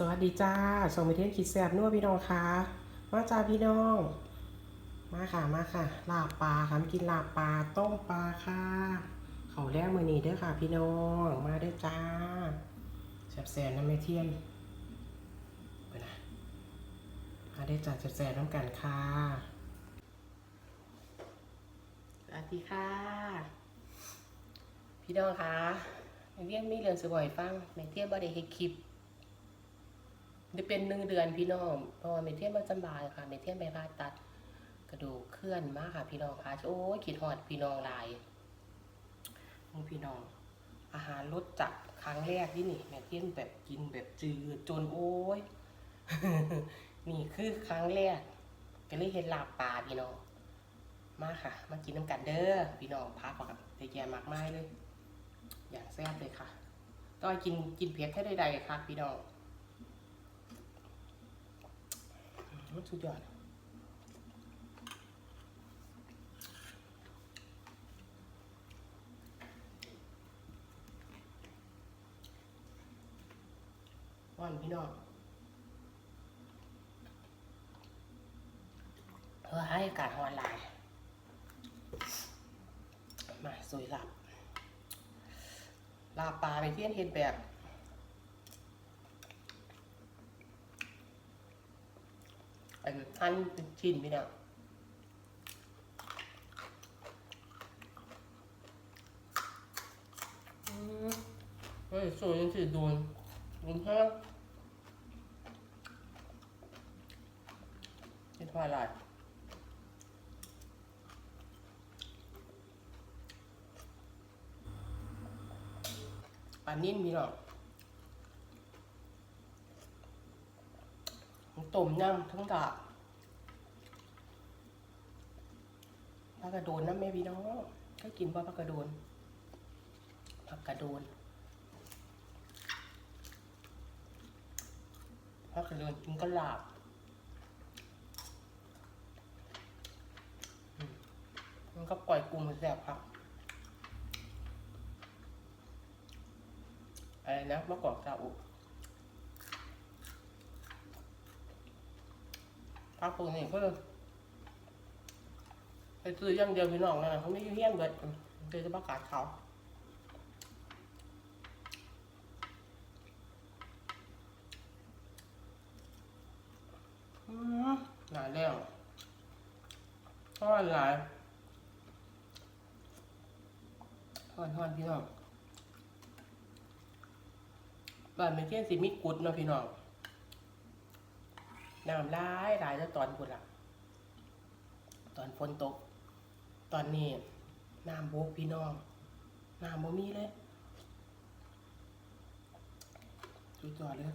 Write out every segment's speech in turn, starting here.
สวัสดีจ้าส่งไปเทียงคิดแซบนัวพี่น้องค่ะมาจ้าพี่น้อง มาค่ะมาค่ะ ลาบปลาค่ะมากินลาบปลาต้มปลาค่ะเขาแรกมือนี้เด้อค่ะ พี่น้อง มาเด้อจ้าแซบแซนน้ำแม่เทียนไปนะมาได้จ้าแซบแซนน้ำกันค่ะสวัสดีค่ะ พี่น้องคะเทียนมีเรื่องสบ่อยฟังแม่เทียนบ่ได้เฮ็ดคลิป ได้เป็นหนึ่งเดือนพี่น้องเพราะว่าเมเทียนมันสำบายค่ะเมเทียนไปผ่าตัด กระดูกเคลื่อนมากค่ะ พี่น้องค่ะโอ้ยคิดหอดพี่น้องลายนี่พี่น้อง อาหารรสจัดครั้งแรกที่นี่แม่เทียแบบกินแบบจืดจนโอ้ยนี่คือครั้งแรกก็เลยเห็นลาบปลาพี่น้องมาค่ะ มากินน้ำกันเด้อพี่น้องพักก่อนเตแยมากไมายเลย อย่างแซ่บเลยค่ะก็กินกินเผ็ดให้ได้ๆค่ะ พี่น้อง มันสุดยอดว่านพี่น้องเพื่อให้อากาศร้อนหลาย มาสวยหลับลาปลาไปเที่ยนเห็นแบบ อันอันเป็นชิ้นพี่น้องอืมเฮ้ยสวยยังถือโดนโดนแห้งเป็นทอดอะไรปลานิ่มพี่น้อง ต้มยำทั้งดาบผักกระโดนนะแม่พี่น้องเคยกินป่ะผักกระโดนผักกระโดนผักกระโดนกินก็หลาบมันก็ปล่อยกุ้งแซ่บครับอะไรนะมะกอกซาอุ พักพวกนี้เพื่อไปซื้อย่างเดียวพี่น้องนะเขาไม่ยุ่งเฮี้ยนเบิดเดี๋ยวจะประกาศเขาหลายแล้วทอดหลายทอดทอดพี่น้องบ้านไม่เที่ยงสิมีกุดเนาะพี่น้อง น้ำร้ายหลายแล้วตอนพุ่นละตอนฝนตก ตอนนี้น้ำโบกพี่น้องน้ำบ่มีเลยสุดยอดเลย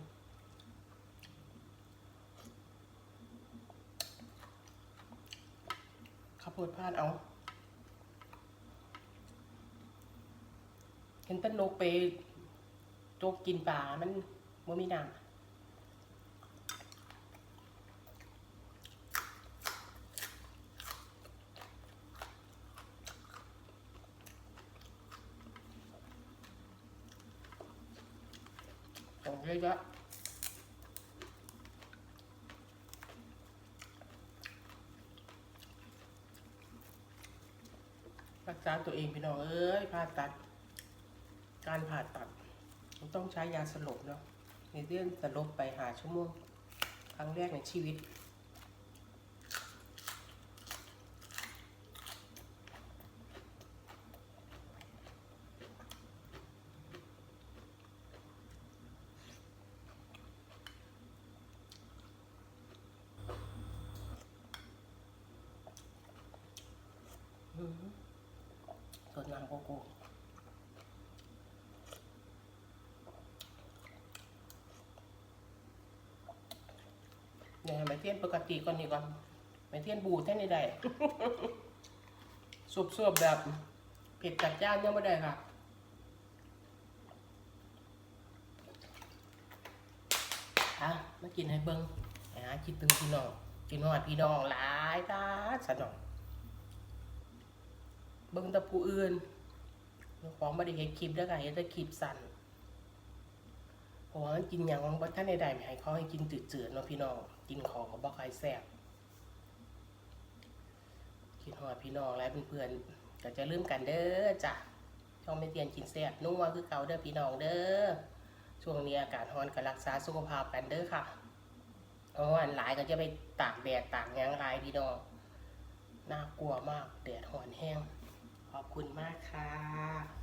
ข้าวโพดพาดเอา เห็นต้นนกไปโจกกินปลามันบ่มีน้ำ เยอะๆรักษาตัวเองพี่น้องเอ้ยผ่าตัด การผ่าตัดมันต้องใช้ยาสลบเนาะในเรื่องสลบไปหาชั่วโมงครั้งแรกในชีวิต สดน้ำโกโก้เดี๋ยวไปเทียนปกติก่อนดีก่อนไปเทียนบูแท่นี่ได้สุบๆแบบเผ็ดจัดจ้านยังไม่ได้ค่ะอะมากินให้เบิ้งอะคิดถึงพี่น้องกินหอดพี่น้องหลายตาสะดอง เบิ่งแตะผู้อื่นของบริเฮ็ดคลิปแล้วก็เฮ็ดแต่คลิปสั้นราะว่ามันกินหยังบ่ท่านใดๆไม่ให้เขาให้กินจืดๆเนาะพี่น้องกินของก็บ่ค่อยแซ่บคิดฮอดพี่น้องและเพื่อนๆก็จะลืมกันเด้อจ้ะช่องไม่เตียนกินแซ่บนัวคือเก่าเด้อพี่น้องเด้อช่วงนี้อากาศร้อนก็รักษาสุขภาพกันเด้อค่ะเพราะว่าอันหลายก็จะไปตากแดดตากหยังหลายพี่น้องน่ากลัวมากแดดร้อนแห้ง ขอบคุณมากค่ะ